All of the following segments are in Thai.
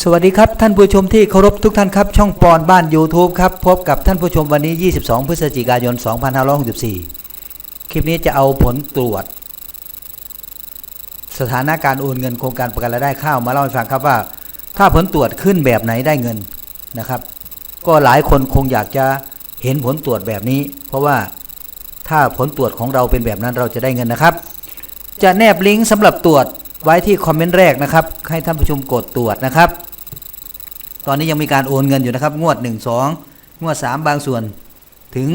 สวัสดีครับ ท่านผู้ชมที่เคารพทุกท่านครับ ช่องปอนบ้าน YouTube ครับ พบกับท่านผู้ชมวันนี้ 22 พฤศจิกายน 2564 คลิปนี้จะเอาผลตรวจ สถานะการโอนเงินโครงการประกันรายได้ข้าวมาเล่าให้ฟังครับว่า ถ้าผลตรวจขึ้นแบบไหนได้เงินนะครับ ก็หลายคนคงอยากจะเห็นผลตรวจแบบนี้ เพราะว่าถ้าผลตรวจของเราเป็นแบบนั้นเราจะได้เงินนะครับ จะแนบลิงก์สำหรับตรวจ ไว้ที่คอมเมนต์แรกนะครับ ให้ท่านผู้ชมกดตรวจนะครับ ตอนนี้ยังมีการโอนเงินอยู่นะครับ งวด 1 2 งวด 3 บางส่วน ถึง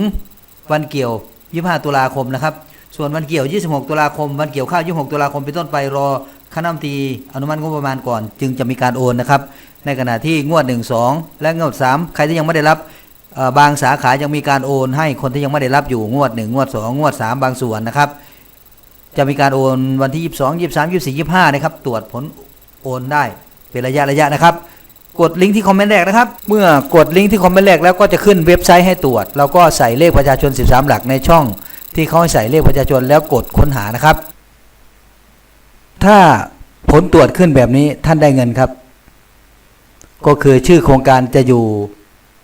วันเกี่ยว 25 ตุลาคมนะครับ ส่วนวันเกี่ยว 26 ตุลาคม วันเกี่ยวข้าว 26 ตุลาคมเป็นต้นไปรอคณะมตีอนุมัติงบประมาณก่อน จึงจะมีการโอนนะครับ ในขณะที่งวด 1 2 และงวด 3 ใครที่ยังไม่ได้รับบางสาขายังมีการโอนให้คนที่ยังไม่ได้รับอยู่งวด 1 งวด 2 งวด 3 บางส่วนนะครับ จะมีการโอนวันที่ 22 23 24 25 นะครับ ตรวจผลโอนได้เป็นระยะระยะนะครับ กดลิงก์ที่คอมเมนต์แรกนะครับ เมื่อกดลิงก์ที่คอมเมนต์แรกแล้วก็จะขึ้นเว็บไซต์ให้ตรวจ แล้วก็ใส่เลขประชาชน 13 หลักในช่อง ที่เขาให้ใส่เลขประชาชนแล้วกดค้นหานะครับ ถ้าผลตรวจขึ้นแบบนี้ท่านได้เงินครับ ก็คือชื่อโครงการจะอยู่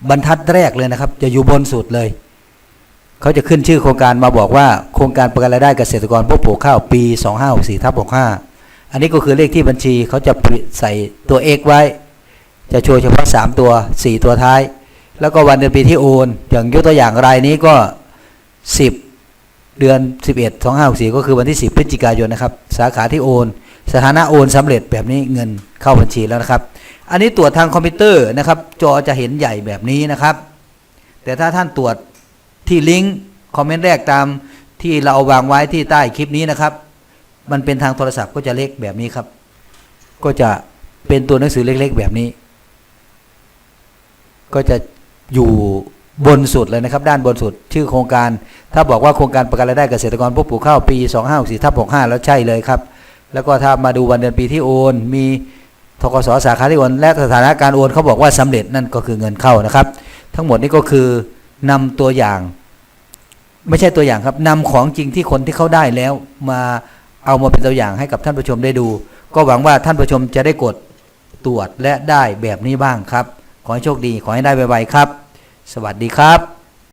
บรรทัดแรกเลยนะครับ จะอยู่บนสุดเลย เขาจะขึ้นชื่อโครงการมาบอกว่าโครงการประกันรายได้เกษตรกรผู้ปลูกข้าวปี 2564ทับ65 อันนี้ก็คือเลขที่บัญชีเขาจะใส่ตัว X ไว้ จะโชว์เฉพาะ 3 ตัว 4 ตัวท้าย แล้วก็วันเดือนปีที่โอนอย่างยกตัวอย่างรายนี้ก็ 10 เดือน 11 2564 ก็คือวันที่ 10 พฤศจิกายนนะครับ สาขาที่โอน สถานะโอนสำเร็จแบบนี้เงินเข้าบัญชีแล้วนะครับ อันนี้ตรวจทางคอมพิวเตอร์นะครับ จอจะเห็นใหญ่แบบนี้นะครับ แต่ถ้าท่านตรวจ ที่ลิงก์คอมเมนต์แรกตามที่เราเอาวางไว้ที่ใต้คลิปนี้นะครับ มันเป็นทางโทรศัพท์ก็จะเล็กแบบนี้ครับ ก็จะเป็นตัวหนังสือเล็กๆ แบบนี้ ก็จะอยู่บนสุดเลยนะครับ ด้านบนสุดชื่อโครงการ ถ้าบอกว่าโครงการประกันรายได้เกษตรกรผู้ปลูกข้าวปี 2564ทับ65 แล้วใช่เลยครับ แล้วก็ถ้ามาดูวันเดือนปีที่โอน มีทกสสาขาที่โอนและสถานะการโอนเขาบอกว่าสำเร็จนั่นก็คือเงินเข้านะครับ ทั้งหมดนี้ก็คือนำตัวอย่าง ไม่ใช่ตัวอย่างครับนำของจริงที่คนที่เขาได้แล้วมาเอามาเป็นตัวอย่างให้กับท่านผู้ชมได้ดู ก็หวังว่าท่านผู้ชมจะได้กดตรวจและได้แบบนี้บ้างครับ ขอให้โชคดีขอให้ได้ไวๆครับ สวัสดีครับ